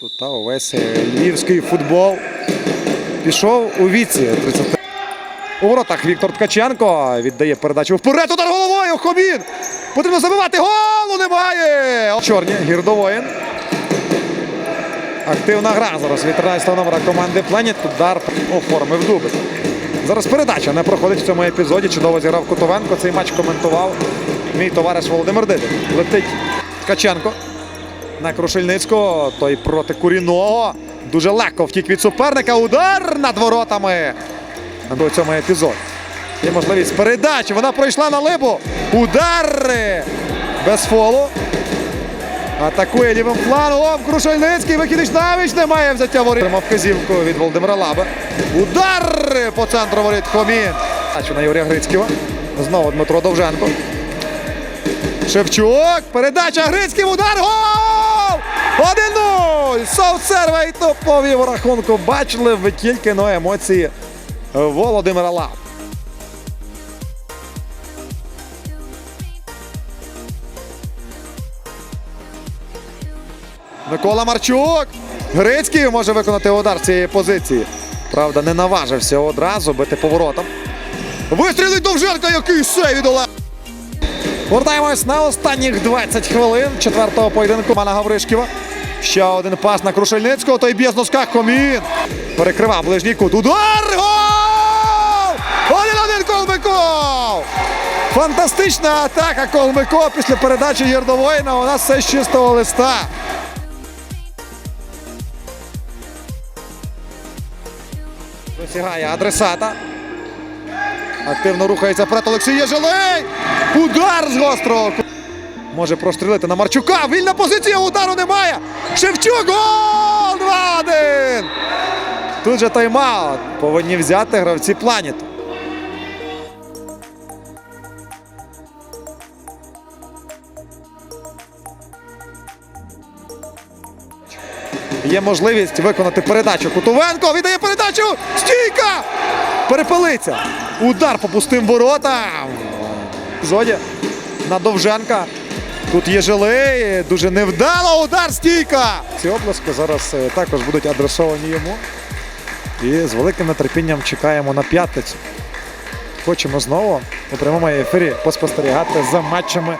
Тут та увесь е, львівський футбол пішов у віці 30. У воротах Віктор Ткаченко віддає передачу вперед. Удар головою. Хомін. Потрібно забивати. Голу немає. Чорні. Гірдовоїн. Активна гра зараз від 13 номера команди Пленіт. Удар оформив дубль. Зараз передача не проходить в цьому епізоді. Чудово зіграв Кутовенко. Цей матч коментував мій товариш Володимир Дидик. Летить Ткаченко на Крушельницького. Той проти Куріного. Дуже легко втік від суперника. Удар над воротами. До цьому епізоді. Є можливість передачі. Вона пройшла на либу. Удар без фолу. Атакує лівим флангом. Крушельницький. Викидич навіч немає взяття воріт. Тримав вказівку від Володимира Лаби. Удар по центру воріт Хомін. Бачу на Юрія Грицького. Знову Дмитро Довженко. Шевчук. Передача Грицький. Удар. Гол! 1-0! Совцервей топові в рахунку. Бачили ви тільки но емоції Володимира Лаби. Микола Марчук. Грицький може виконати удар цієї позиції. Правда, не наважився одразу бити поворотом. Вистрілить Довженко, який сейв від Олега. Повертаємось на останніх 20 хвилин четвертого поєдинку Мана Гавришківа. Ще один пас на Крушельницького. Той б'є з носка Комін. Перекривав ближній кут. Удар! Гол! Один-один Колмиков! Фантастична атака Колмиков після передачі Єрдовоїна. У нас все з чистого листа. Досягає адресата. Активно рухається вперед Олексій Єжелей. Удар з гострого. Може прострілити на Марчука. Вільна позиція, удару немає. Шевчук. Гол! 2-1. Тут же тайм-аут. Повинні взяти гравці планету. Є можливість виконати передачу. Кутовенко віддає передачу. Стійка! Перепилиться. Удар по пустим воротам. Зоді на Довженка. Тут є жилеї. Дуже невдало. Удар стійка. Ці обласки зараз е, також будуть адресовані йому. І з великим нетерпінням чекаємо на п'ятницю. Хочемо знову у прямому ефірі поспостерігати за матчами